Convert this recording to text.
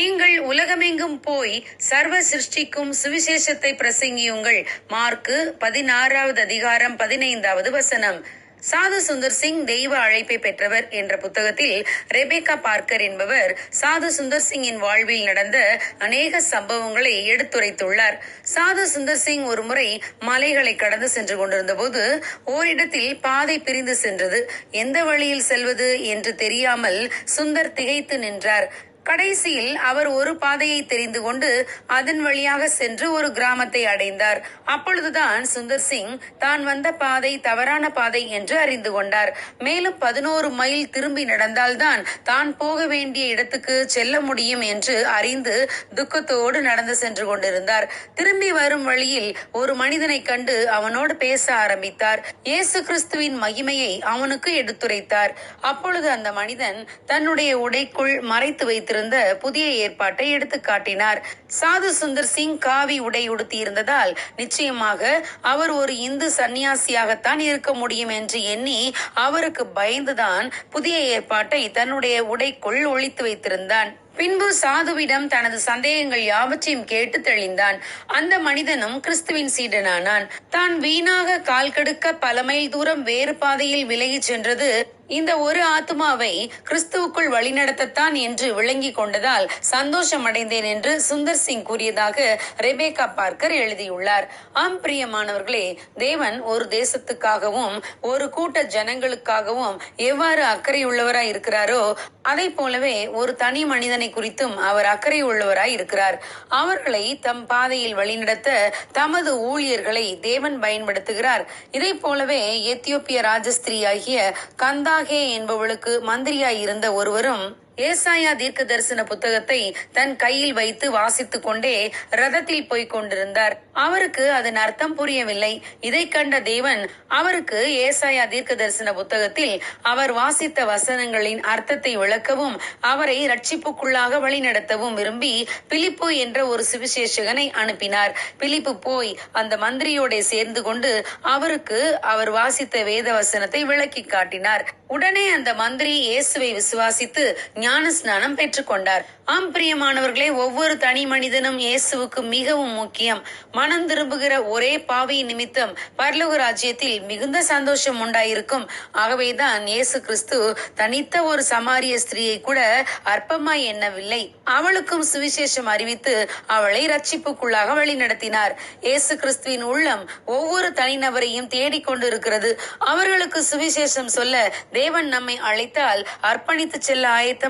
நீங்கள் உலகமெங்கும் போய் சர்வ சிருஷ்டிக்கும் சுவிசேஷத்தை பிரசங்கியுங்கள். மார்க்கு பதினாறாவது அதிகாரம் பதினைந்தாவது வசனம். சாது சுந்தர் சிங் தெய்வ அழைப்பை பெற்றவர் என்ற புத்தகத்தில் ரெபேக்கா பார்க்கர் என்பவர் சாது சுந்தர் சிங்கின் வாழ்வில் நடந்த அநேக சம்பவங்களை எடுத்துரைத்துள்ளார். சாது சுந்தர் சிங் ஒரு முறை மலைகளை கடந்து சென்று கொண்டிருந்த போது ஓரிடத்தில் பாதை பிரிந்து சென்றது. எந்த வழியில் செல்வது என்று தெரியாமல் சுந்தர் திகைத்து நின்றார். கடைசியில் அவர் ஒரு பாதையை தெரிந்து கொண்டு அதன் வழியாக சென்று ஒரு கிராமத்தை அடைந்தார். அப்பொழுதுதான் சுந்தர் சிங் தான் வந்த பாதை தவறான பாதை என்று அறிந்து கொண்டார். மேலும் பதினோரு மைல் திரும்பி நடந்தால்தான் தான் போக வேண்டிய இடத்துக்கு செல்ல முடியும் என்று அறிந்து துக்கத்தோடு நடந்து சென்று கொண்டிருந்தார். திரும்பி வரும் வழியில் ஒரு மனிதனை கண்டு அவனோடு பேச ஆரம்பித்தார். இயேசு கிறிஸ்துவின் மகிமையை அவனுக்கு எடுத்துரைத்தார். அப்பொழுது அந்த மனிதன் தன்னுடைய உடைக்குள் மறைத்து வைத்திருந்த புதிய ஏற்பாட்டை எடுத்து காட்டினார். சாது சுந்தர் சிங் காவி உடை உடுத்தியிருந்ததால் நிச்சயமாக அவர் ஒரு இந்து சன்னியாசியாகத்தான் இருக்க முடியும் என்று எண்ணி அவருக்கு பயந்துதான் புதிய ஏற்பாட்டை தன்னுடைய உடைக்குள் ஒழித்து வைத்திருந்தான். பின்பு சாதுவிடம் தனது சந்தேகங்கள் யாவற்றையும் கேட்டு தெளிந்தான். அந்த மனிதனும் கிறிஸ்துவின் சீடனானான். தான் வீணாக கால் கடுக்க பல மைல் தூரம் வேறு பாதையில் விலகிச் சென்றது இந்த ஒரு ஆத்மாவை கிறிஸ்துவுக்குள் வழிநடத்தத்தான் என்று விளங்கி கொண்டதால் சந்தோஷம் அடைந்தேன் என்று சுந்தர் சிங் கூறியதாக ரெபேகா பார்க்கர் எழுதியுள்ளார். ஆம் பிரியமானவர்களே தேவன் ஒரு தேசத்துக்காகவும் ஒரு கூட்ட ஜனங்களுக்காகவும் எவ்வாறு அக்கறை உள்ளவராய் இருக்கிறாரோ அதை போலவே ஒரு தனி மனிதனை குறித்தும் அவர் அக்கறை உள்ளவராய் இருக்கிறார். அவர்களை தம் பாதையில் வழிநடத்த தமது ஊழியர்களை தேவன் பயன்படுத்துகிறார். இதை போலவே எத்தியோப்பிய ராஜஸ்திரி ஆகிய கந்தா கந்தாகே என்பவளுக்கு மந்திரியாய் இருந்த ஒருவரும் ஏசாயா தீர்க்க தரிசன புத்தகத்தை தன் கையில் வைத்து வாசித்துக் கொண்டே ரதத்தில் போய்க் கொண்டிருந்தார். அவருக்கு அதன் அர்த்தம் புரியவில்லை. இதை கண்ட தேவன் அவருக்கு ஏசாயா தீர்க்க தரிசன புத்தகத்தில் அவர் வாசித்த வசனங்களின் அர்த்தத்தை விளக்கவும் அவரை ரட்சிப்புக்குள்ளாக வழிநடத்தவும் விரும்பி பிலிப்பு என்ற ஒரு சுவிசேஷகனை அனுப்பினார். பிலிப்பு போய் அந்த மந்திரியோட சேர்ந்து கொண்டு அவருக்கு அவர் வாசித்த வேத வசனத்தை விளக்கி காட்டினார். உடனே அந்த மந்திரி இயேசுவை விசுவாசித்து ஞான ஸ்நானம் பெற்றுக்கொண்டார். ஆம் பிரியமானவர்களே ஒவ்வொரு தனி மனிதனும் இயேசுவுக்கு மிகவும் முக்கியம். மனம் திரும்புகிற ஒரே பாவி நிமித்தம் பரலோக ராஜ்யத்தில் மிகுந்த சந்தோஷம் உண்டாயிருக்கும். ஆகவேதான் இயேசு கிறிஸ்து தனித்த ஒரு சமாரிய ஸ்திரீயை கூட அற்பமாய் எண்ணவில்லை. அவளுக்கும் சுவிசேஷம் அறிவித்து அவளை ரட்சிப்புக்குள்ளாக வழிநடத்தினார். இயேசு கிறிஸ்துவின் உள்ளம் ஒவ்வொரு தனிநபரையும் தேடிக்கொண்டு இருக்கிறது அவர்களுக்கு சுவிசேஷம் சொல்ல தேவன் நம்மை அழைத்தால் அர்ப்பணித்து செல்ல ஆயத்தம்